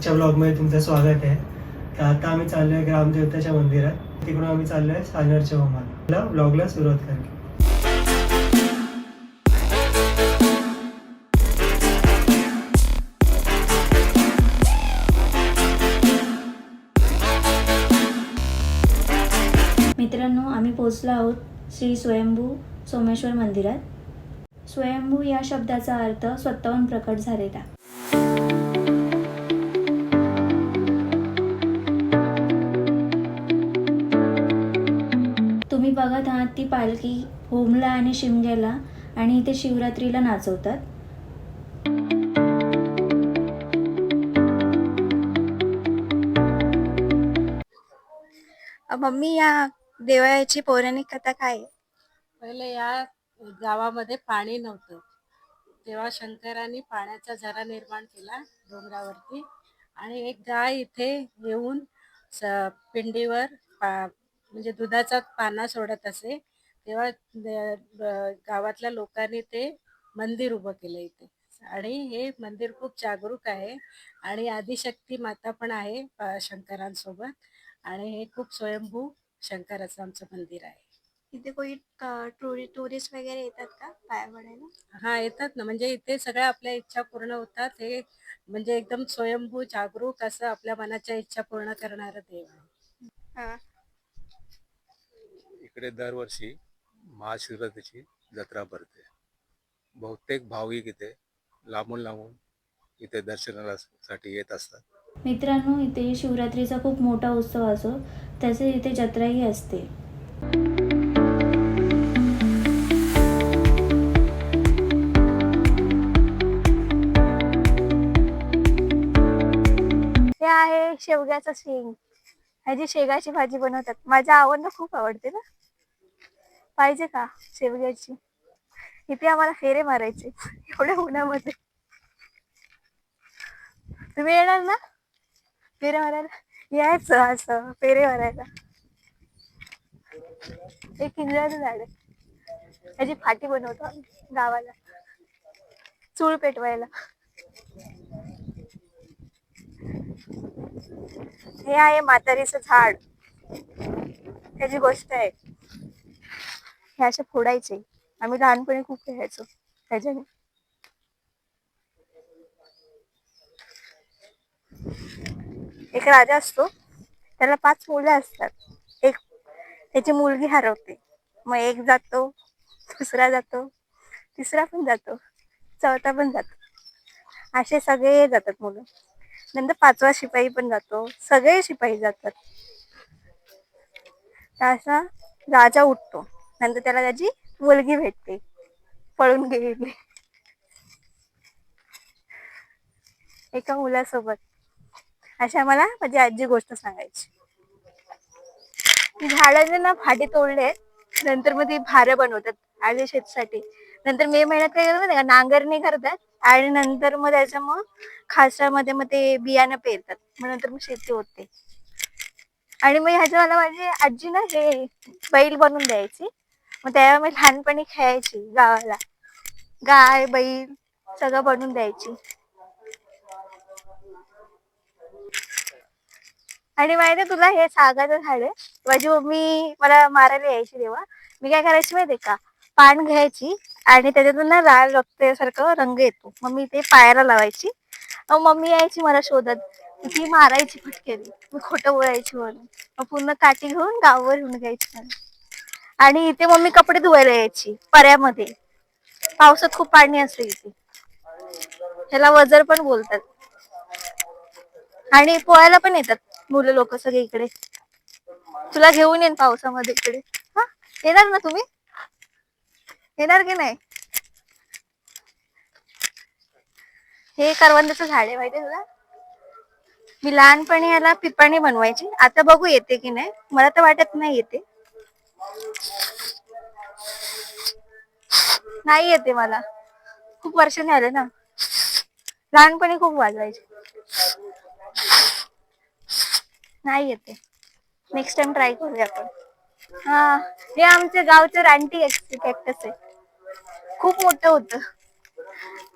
आजच्या ब्लॉगमध्ये तुमचं स्वागत आहे. तर आता आम्ही चाललो आहे ग्रामदेवताच्या मंदिरात. तिकडून आम्ही चाललो आहे सानरच्या होमाला ब्लॉगला सुरुवात करू मित्रांनो आम्ही पोचलो आहोत श्री स्वयंभू सोमेश्वर मंदिरात. स्वयंभू या शब्दाचा अर्थ स्वतःहून प्रकट झालेला. बघत आहात ती पालखी होमला आणि शिमग्याला आणि इथे शिवरात्रीला नाचवतात. अ, मम्मी या देवळाची पौराणिक कथा काय आहे? पहिले या गावामध्ये पाणी नव्हतं. तेव्हा शंकरांनी पाण्याचा झरा निर्माण केला डोंगरावरती आणि एक गाय इथे येऊन स- पिंडीवर पा म्हणजे दुधाचा पाना सोडत असे तेव्हा गावातल्या लोकांनी ते मंदिर उभं केलं इथे. आणि हे मंदिर खूप जागरूक आहे आणि आदिशक्ती माता पण आहे शंकरांसोबत. आणि हे खूप स्वयंभू शंकराचं आमचं मंदिर आहे. इथे कोणी टुरी टुरिस्ट वगैरे येतात का पाया पडायला? हा येतात ना. म्हणजे इथे सगळ्या आपल्या इच्छा पूर्ण होतात. हे म्हणजे एकदम स्वयंभू जागरूक असं आपल्या मनाच्या इच्छा पूर्ण करणारं देव आहे. हा. इकडे दरवर्षी महाशिवरात्रीची जत्रा भरते. बहुतेक भाविक इथे लांबून लांबून इथे दर्शनाला साठी येत असतात. मित्रांनो इथे शिवरात्रीचा खूप मोठा उत्सव असो तसेच इथे जत्राही असते. हे आहे शेवग्याचं शेंग. ह्याची शेगाची भाजी बनवतात. माझ्या आवडणं खूप आवडते ना. पाहिजे का शेवग्याची? इथे आम्हाला फेरे मारायचे. एवढ्या उन्हामध्ये. तुम्ही येणार ना? फेरे मारायला? यायचं असं फेरे मारायला. एक किंजळाचं झाड आहे त्याची फाटी बनवतो गावाला. चूळ पेटवायला. हे आहे म्हातारीचं झाड. त्याची गोष्ट आहे. हे असे फोडायचे. आम्ही लहानपणी खूप खेळायचो. त्याच्याने एक राजा असतो. त्याला पाच मुलं असतात. एक त्याची मुलगी हरवते. मग एक जातो दुसरा जातो तिसरा पण जातो चौथा पण जातो. असे सगळे जातात मुलं. नंतर पाचवा शिपाई पण जातो. सगळे शिपाई जातात. असा राजा उठतो. नंतर त्याला त्याची मुलगी भेटते. पळून गेलेली. एका मुलासोबत. अशा मला माझी आजी गोष्ट सांगायची. झाडाचे ना फाटे तोडले नंतर मग ती भार बनवतात आधी शेतीसाठी. नंतर मे महिन्यात काय करतात का? नांगरणी करतात आणि नंतर मग त्याच्या मग खासामध्ये मग ते बियाणं पेरतात. मग नंतर मग शेती होते. आणि मग ह्याच्या मला माझी आजी ना हे बैल बनवून द्यायची. मग तेव्हा मी लहानपणी खेळायची गावाला. गाय बैल सगळं बनवून द्यायची. आणि माहिती तुला हे सागाचं झाड आहे माझी मम्मी मला मारायला यायची तेव्हा. मी काय करायची माहितीये का? पान घ्यायची आणि त्याच्यातून ना लाल रक्तसारखं रंग येतो. मग मी ते पायाला लावायची. मग मम्मी यायची मला शोधत. ती मारायची फटकेली मी खोटं बोलायची म्हणून. मग पूर्ण काठी घेऊन गावावर येऊन घ्यायची मला. आणि इथे मम्मी कपडे धुवायला यायची पर्यामध्ये. पावसात खूप पाणी असते इथे. ह्याला वजर पण बोलतात. आणि पोहायला पण येतात मुलं लोक सगळे इकडे. तुला घेऊन येईन पावसामध्ये इकडे. हा? येणार ना तुम्ही? येणार की नाही? हे करवंदाचं झाड आहे माहिती तुला? मी लहानपणी याला पिपाणी बनवायची. आता बघू येते की नाही. मला तर वाटत नाही येते. नाही येते मला. खूप वर्ष झाले ना. लहानपणी खूप वाजवायचे. नाही येते. नेक्स्ट टाइम ट्राय करूया आपण. हा हे आमच्या गावचं रानटी कॅक्टस आहे. खूप मोठं होतं.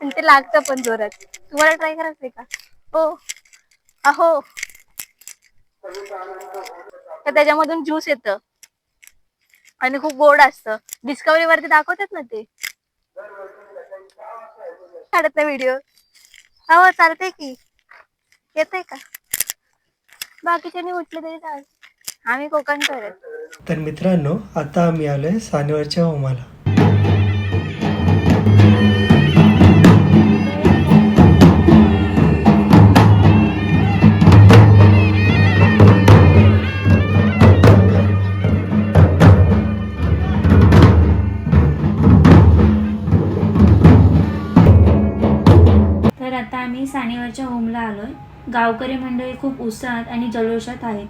आणि ते लागतं पण जोरात. तुम्हाला ट्राय करायचंय का? हो. अहो. तर त्याच्यामधून ज्यूस येतं. आणि खूप गोड असतं. डिस्कवरी वरती दाखवतात ना ते? काढत नाही व्हिडिओ हो चालतंय की. येते का? बाकीच्यांनी उठले तरी चालत आम्ही कोकण करत. तर मित्रांनो आता आम्ही आलोय सानेवरच्या होमाला गावकरी मंडळी खूप उत्साहात आणि जल्लोषात आहेत.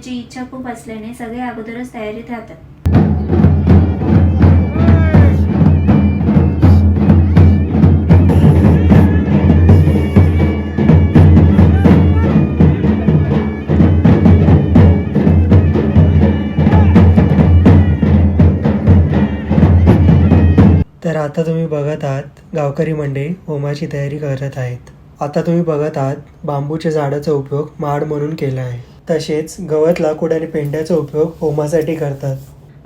करण्याची इच्छा खूप असल्याने सगळे अगोदरच तयारीत राहतात तर आता तुम्ही बघत आहात गावकरी मंडळी होमाची तयारी करत आहेत. आता तुम्ही बघत आहात बांबूच्या झाडाचा उपयोग माड म्हणून केला आहे. तसेच गवत लाकूड आणि पेंड्याचा उपयोग होमासाठी करतात.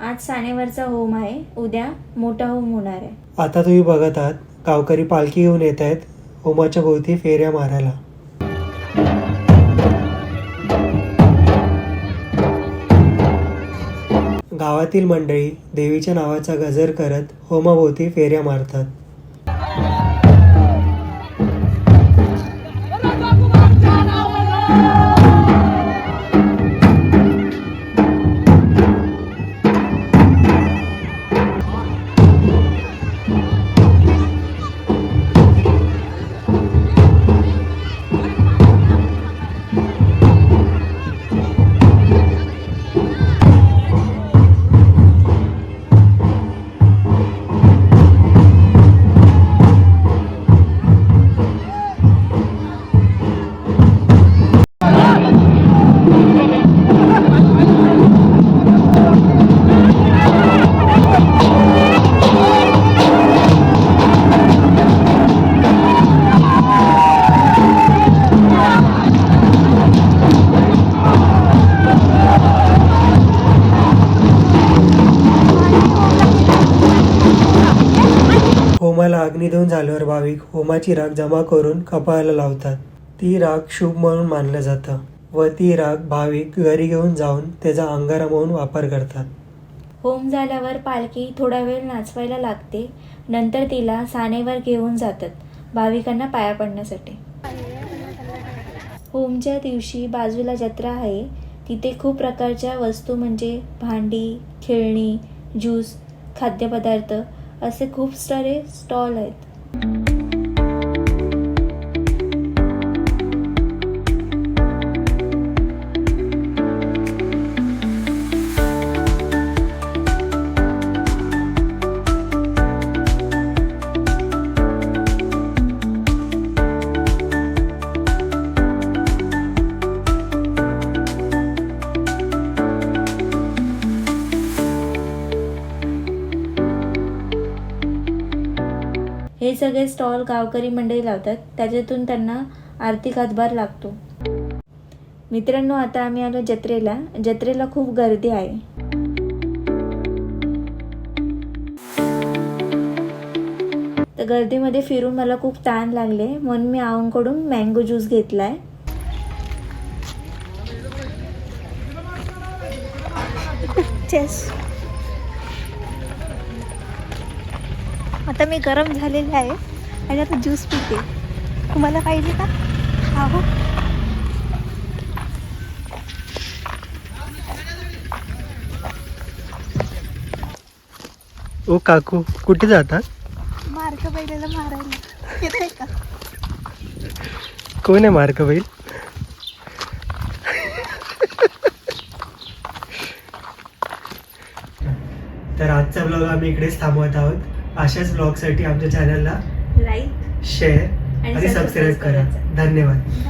आज सानेवरचा होम आहे. उद्या मोठा होम होणार आहे. आता तुम्ही बघत आहात गावकरी पालखी घेऊन येत आहेत होमाच्या भोवती फेऱ्या मारायला. गावातील मंडळी देवीच्या नावाचा गजर करत होमाभोवती फेऱ्या मारतात. भाविक होमाची राख जमा करून कपाळाला लावतात. ती राख शुभ म्हणून मानलं जातं व ती राख भाविक घरी घेऊन जाऊन त्याचा अंगारा म्हणून वापर करतात. होम झाल्यावर पालखी थोडा वेळ नाचवायला लागते. नंतर तिला सानेवर घेऊन जातात भाविकांना पाया पडण्यासाठी. होमच्या दिवशी बाजूला जत्रा आहे. तिथे खूप प्रकारच्या वस्तू म्हणजे भांडी खेळणी ज्यूस खाद्यपदार्थ असे खूप सारे स्टॉल आहेत. हे सगळे स्टॉल गावकरी मंडळी लावतात. त्याच्यातून त्यांना आर्थिक हातभार लागतो. मित्रांनो आता आम्ही आलो जत्रेला. जत्रेला खूप गर्दी आहे. तर गर्दीमध्ये फिरून मला खूप ताण लागले. म्हणून मी आऊंकडून मँगो ज्यूस घेतलाय. चेस आता मी गरम झालेले आहे आणि आता ज्यूस पिते. तुम्हाला पाहिजे का? आहो ओ काकू कुठे जातात मार्क बैलाला मारायला. का? कोण आहे मार्क बैल तर आजचा ब्लॉग आम्ही इकडेच थांबवत आहोत. अशाच ब्लॉगसाठी आमच्या चॅनलला लाईक शेअर आणि सबस्क्राईब करा. धन्यवाद